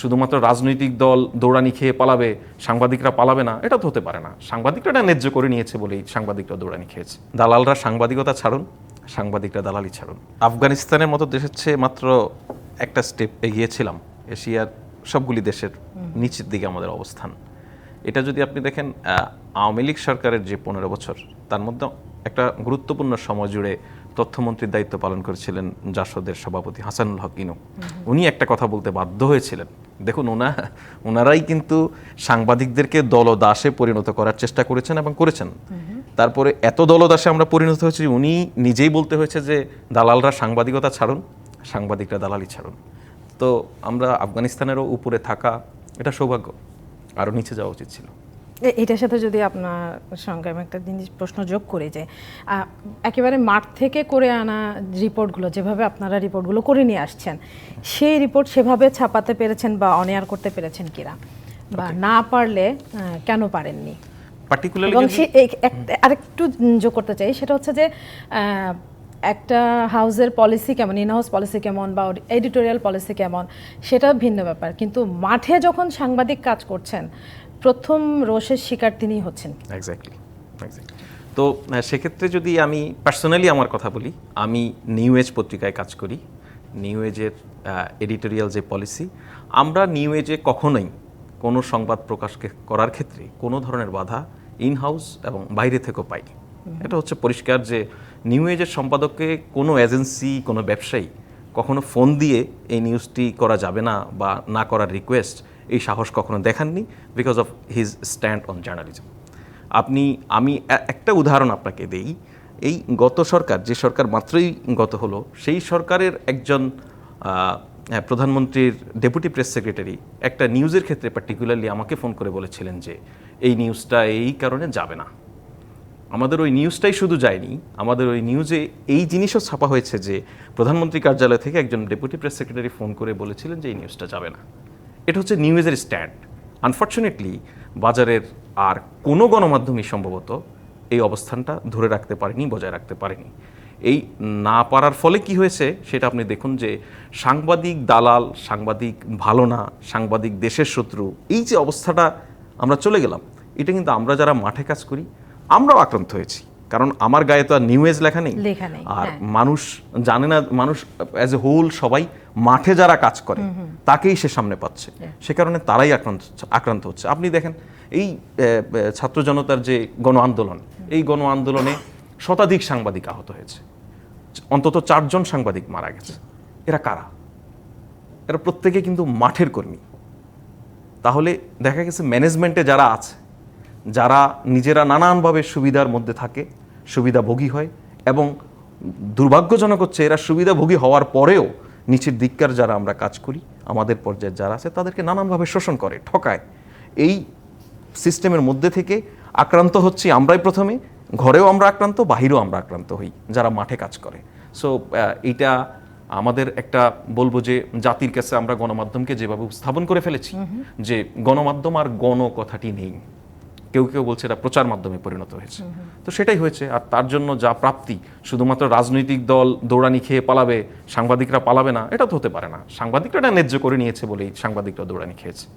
শুধুমাত্র রাজনৈতিক দল দৌড়ানি খেয়ে পালাবে সাংবাদিকরা পালাবে না এটা তো হতে পারে না। সাংবাদিকরা এটা ন্যায্য করে নিয়েছে বলেই সাংবাদিকরা দৌড়ানি খেয়েছে। দালালরা সাংবাদিকতা ছাড়ুন সাংবাদিকরা দালালি ছাড়ুন। আফগানিস্তানের মতো দেশের চেয়ে মাত্র একটা স্টেপ এগিয়েছিলাম এশিয়ার সবগুলি দেশের নিচের দিকে আমাদের অবস্থান। এটা যদি আপনি দেখেন আওয়ামী লীগ সরকারের যে পনেরো বছর তার মধ্যে একটা গুরুত্বপূর্ণ সময় জুড়ে তথ্যমন্ত্রীর দায়িত্ব পালন করেছিলেন জাসদের সভাপতি হাসানুল হক ইনু। উনি একটা কথা বলতে বাধ্য হয়েছিলেন দেখুন ওনা ওনারাই কিন্তু সাংবাদিকদেরকে দলদাসে পরিণত করার চেষ্টা করেছেন এবং করেছেন। তারপরে এত দলদাসে আমরা পরিণত হয়েছি উনি নিজেই বলতে হয়েছে যে দালালরা সাংবাদিকতা ছাড়ুন সাংবাদিকরা দালালি ছাড়ুন। তো আমরা আফগানিস্তানেরও উপরে থাকা এটা সৌভাগ্য। আরও নিচে যাওয়া উচিত ছিল। এটার সাথে যদি আপনার সঙ্গে আমি একটা জিনিস প্রশ্ন যোগ করি যে একেবারে মাঠ থেকে করে আনা রিপোর্টগুলো যেভাবে আপনারা রিপোর্টগুলো করে নিয়ে আসছেন সেই রিপোর্ট সেভাবে ছাপাতে পেরেছেন বা অনেয়ার করতে পেরেছেন কিনা? বা না পারলে কেন পারেননি? পার্টিকুলারলি এবং সে আরেকটু যোগ করতে চাই সেটা হচ্ছে যে একটা হাউসের পলিসি কেমন ইন হাউস পলিসি কেমন বা এডিটোরিয়াল পলিসি কেমন সেটা ভিন্ন ব্যাপার। কিন্তু মাঠে যখন সাংবাদিক কাজ করছেন প্রথম রোষের শিকার তিনিই হচ্ছেন। এক্স্যাক্টলি এক্স্যাক্টলি তো সেক্ষেত্রে যদি আমি পার্সোনালি আমার কথা বলি আমি নিউ এজ পত্রিকায় কাজ করি নিউ এজের এডিটোরিয়াল যে পলিসি আমরা নিউ এজে কখনোই কোনো সংবাদ প্রকাশকে করার ক্ষেত্রে কোনো ধরনের বাধা ইন হাউস এবং বাইরে থেকেও পাইনি। এটা হচ্ছে পরিষ্কার যে নিউ এজের সম্পাদককে কোনো এজেন্সি কোনো ব্যবসায়ী কখনো ফোন দিয়ে এই নিউজটি করা যাবে না বা না করার রিকোয়েস্ট এই সাহস কখনো দেখাননি because of his stand on journalism আপনি আমি একটা উদাহরণ আপনাকে দেই। এই গত সরকার যে সরকার মাত্রই গত হলো সেই সরকারের একজন হ্যাঁ, প্রধানমন্ত্রীর ডেপুটি প্রেস সেক্রেটারি একটা নিউজের ক্ষেত্রে পার্টিকুলারলি আমাকে ফোন করে বলেছিলেন যে এই নিউজটা এই কারণে যাবে না। আমাদের ওই নিউজটাই শুধু যায়নি আমাদের ওই নিউজে এই জিনিসও ছাপা হয়েছে যে প্রধানমন্ত্রী কার্যালয় থেকে একজন ডেপুটি প্রেস সেক্রেটারি ফোন করে বলেছিলেন যে এই নিউজটা যাবে না। এটা হচ্ছে নিউ নিউজের স্ট্যান্ড আনফর্চুনেটলি বাজারের আর কোনো গণমাধ্যমই সম্ভবত এই অবস্থানটা ধরে রাখতে পারেনি, বজায় রাখতে পারেনি। এই না পারার ফলে কি হয়েছে সেটা আপনি দেখুন যে সাংবাদিক দালাল, সাংবাদিক ভালো না সাংবাদিক দেশের শত্রু, এই যে অবস্থাটা আমরা চলে গেলাম, এটা কিন্তু আমরা যারা মাঠে কাজ করি, আমরাও আক্রান্ত হয়েছি। কারণ আমার গায়ে তো আর নিউ এজ লেখা নেই। আর হ্যাঁ। মানুষ জানে না মানুষ অ্যাজ এ হোল সবাই মাঠে যারা কাজ করে তাকেই সে সামনে পাচ্ছে। সে কারণে তারাই আক্রান্ত আক্রান্ত হচ্ছে। আপনি দেখেন এই ছাত্র জনতার যে গণ আন্দোলন এই গণ আন্দোলনে শতাধিক সাংবাদিক আহত হয়েছে। অন্তত চারজন সাংবাদিক মারা গেছে। এরা কারা? এরা প্রত্যেকে কিন্তু মাঠের কর্মী। তাহলে দেখা গেছে ম্যানেজমেন্টে যারা আছে যারা নিজেরা নানানভাবে সুবিধার মধ্যে থাকে সুবিধাভোগী হয় এবং দুর্ভাগ্যজনক হচ্ছে এরা সুবিধাভোগী হওয়ার পরেও নিচের দিককার যারা আমরা কাজ করি আমাদের পর্যায়ে যারা আছে তাদেরকে নানানভাবে শোষণ করে ঠকায়। এই সিস্টেমের মধ্যে থেকে আক্রান্ত হচ্ছি আমরাই প্রথমে ঘরেও আমরা আক্রান্ত বাহিরেও আমরা আক্রান্ত হই যারা মাঠে কাজ করে। সো এইটা আমাদের একটা বলব যে জাতির কাছে আমরা গণমাধ্যমকে যেভাবে উপস্থাপন করে ফেলেছি যে গণমাধ্যম আর গণ কথাটি নেই। কেউ কেউ বলছে এটা প্রচার মাধ্যমে পরিণত হয়েছে। তো সেটাই হয়েছে আর তার জন্য যা প্রাপ্তি, শুধুমাত্র রাজনৈতিক দল দৌড়ানি খেয়ে পালাবে, সাংবাদিকরা পালাবে না, এটা তো হতে পারে না। সাংবাদিকরা এটা ন্যায্য করে নিয়েছে বলেই সাংবাদিকরা দৌড়ানি খেয়েছে।